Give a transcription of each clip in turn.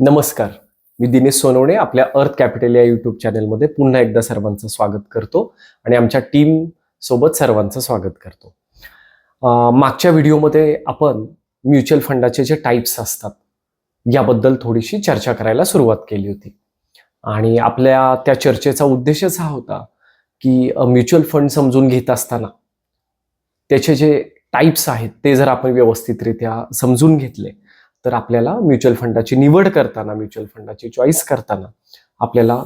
नमस्कार. मी दिनेश सोनवणे आपल्या अर्थ कॅपिटल या युट्यूब चॅनलमध्ये पुन्हा एकदा सर्वांचं स्वागत करतो आणि आमच्या टीम सोबत सर्वांचं स्वागत करतो. मागच्या व्हिडिओमध्ये आपण म्युच्युअल फंडाचे जे टाईप्स असतात याबद्दल थोडीशी चर्चा करायला सुरुवात केली होती. आणि आपल्या त्या चर्चेचा उद्देशच हा होता की म्युच्युअल फंड समजून घेत असताना त्याचे जे टाईप्स आहेत ते जर आपण व्यवस्थितरित्या समजून घेतले तर आपल्याला म्युच्युअल फंडाची निवड करताना म्युच्युअल फंडाची चॉईस करताना आपल्याला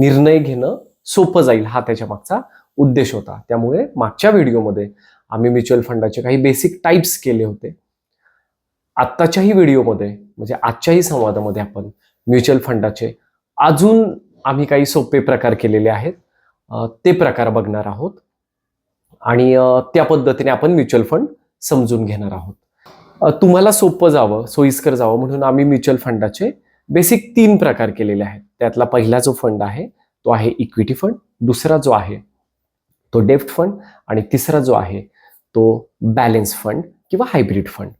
निर्णय घेणं सोपं जाईल हा त्याच्या मागचा उद्देश होता. त्यामुळे मागच्या व्हिडिओमध्ये आम्ही म्युच्युअल फंडाचे काही बेसिक टाईप्स केले होते. आत्ताच्याही व्हिडिओमध्ये म्हणजे आजच्याही संवादामध्ये आपण म्युच्युअल फंडाचे अजून आम्ही काही सोपे प्रकार केलेले आहेत. ते प्रकार बघणार आहोत. आणि त्या पद्धतीने आपण म्युच्युअल फंड समजून घेणार आहोत. तुम्हाला सोपं जावं सोयीस्कर जावं म्हणून आम्ही म्युच्युअल फंडाचे बेसिक तीन प्रकार केलेले आहेत. त्यातला पहिला जो फंड आहे तो आहे इक्विटी फंड. दुसरा जो आहे तो डेफ्ट फंड. आणि तिसरा जो आहे तो बॅलेन्स फंड किंवा हायब्रिड फंड.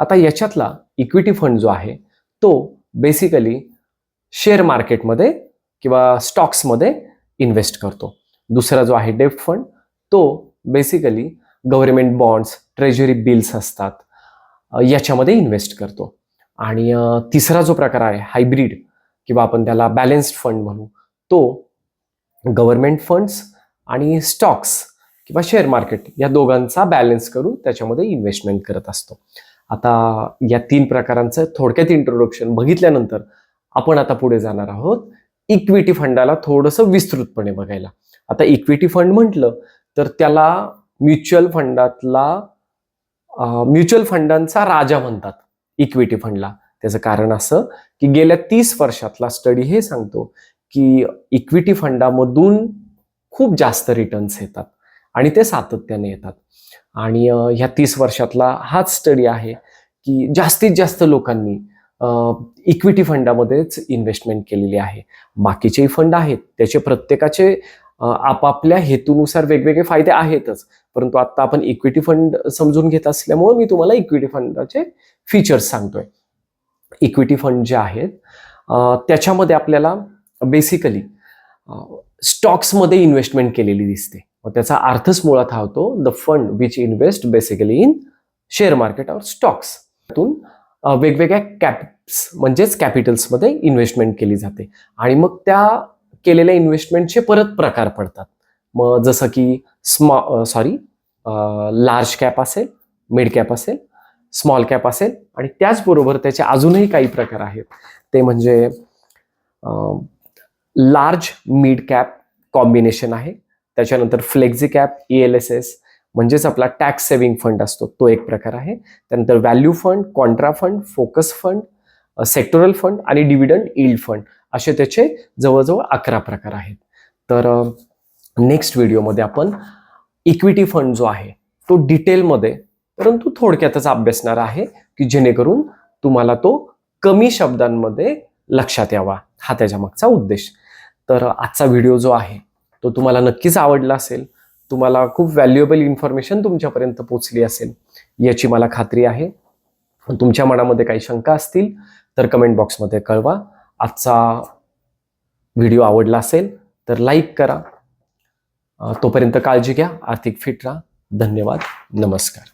आता याच्यातला इक्विटी फंड जो आहे तो बेसिकली शेअर मार्केटमध्ये किंवा स्टॉक्समध्ये इन्व्हेस्ट करतो. दुसरा जो आहे डेफ्ट फंड तो basically government bonds treasury bills असतात. याच्यामध्ये इन्व्हेस्ट करतो. आणि तिसरा जो प्रकार आहे हायब्रिड किंवा आपण त्याला बॅलेन्स्ड फंड म्हणू तो गव्हर्नमेंट फंड्स आणि स्टॉक्स किंवा शेअर मार्केट या दोघांचा बॅलन्स करून त्याच्यामध्ये इन्व्हेस्टमेंट करत असतो. आता या तीन प्रकारांचं थोडक्यात इंट्रोडक्शन बघितल्यानंतर आपण आता पुढे जाणार आहोत इक्विटी फंडाला थोडंसं विस्तृतपणे बघायला. आता इक्विटी फंड म्हटलं तर त्याला म्युच्युअल फंडातला म्युच्युअल फंडांचा राजा म्हणतात इक्विटी फंडला त्याचं कारण असं की गेल्या तीस वर्षातला स्टडी हे सांगतो की इक्विटी फंडामधून खूप जास्त रिटर्न्स येतात आणि ते सातत्याने येतात. आणि ह्या तीस वर्षातला हाच स्टडी आहे की जास्तीत जास्त लोकांनी इक्विटी फंडामध्येच इन्व्हेस्टमेंट केलेली आहे. बाकीचेही फंड आहेत त्याचे प्रत्येकाचे आपापल्या हेतूनुसार वेगवेगळे फायदे आहेतच. परंतु आता आपण इक्विटी फंड समजून घेत असल्यामुळे मी तुम्हाला इक्विटी फंडाचे फीचर्स सांगतोय. इक्विटी फंड जे आहेत त्याच्यामध्ये आपल्याला बेसिकली स्टॉक्समध्ये इन्व्हेस्टमेंट केलेली दिसते. मग त्याचा अर्थच मुळात हा होतो the fund which invest basically in share market और स्टॉक्स त्यातून वेगवेगळ्या कॅप्स म्हणजेच कॅपिटल्समध्ये इन्व्हेस्टमेंट केली जाते. आणि मग त्या केलेल्या इन्व्हेस्टमेंटचे परत प्रकार पडतात. मग जसं की स्मॉ सॉरी लार्ज कॅप असेल मिड कॅप असेल स्मॉल कॅप असेल आणि त्याचबरोबर त्याचे अजूनही काही प्रकार आहेत. ते म्हणजे लार्ज मिड कॅप कॉम्बिनेशन आहे. त्याच्यानंतर flexi cap E L S S म्हणजेच आपला टॅक्स सेव्हिंग फंड असतो तो एक प्रकार आहे. त्यानंतर value fund contra fund focus fund sectoral fund आणि डिव्हिडंड इल्ड फंड असे त्याचे जवळजवळ अकरा प्रकार आहेत. तर नेक्स्ट व्हिडिओमध्ये आपण इक्विटी फंड जो आहे तो डिटेलमध्ये परंतु थोडक्यातच अभ्यासणार आहे की जेणेकरून तुम्हाला तो कमी शब्दांमध्ये लक्षात यावा हा त्याच्या मागचा उद्देश. तर आजचा व्हिडिओ जो आहे तो तुम्हाला नक्कीच आवडला असेल. तुम्हाला खूप व्हॅल्युएबल इन्फॉर्मेशन तुमच्यापर्यंत पोचली असेल याची मला खात्री आहे. तुमच्या मनामध्ये काही शंका असतील तर कमेंट बॉक्समध्ये कळवा. आजचा व्हिडिओ आवडला असेल तर लाईक करा. तोपर्यंत काळजी घ्या आर्थिक फिट राहा. धन्यवाद. नमस्कार.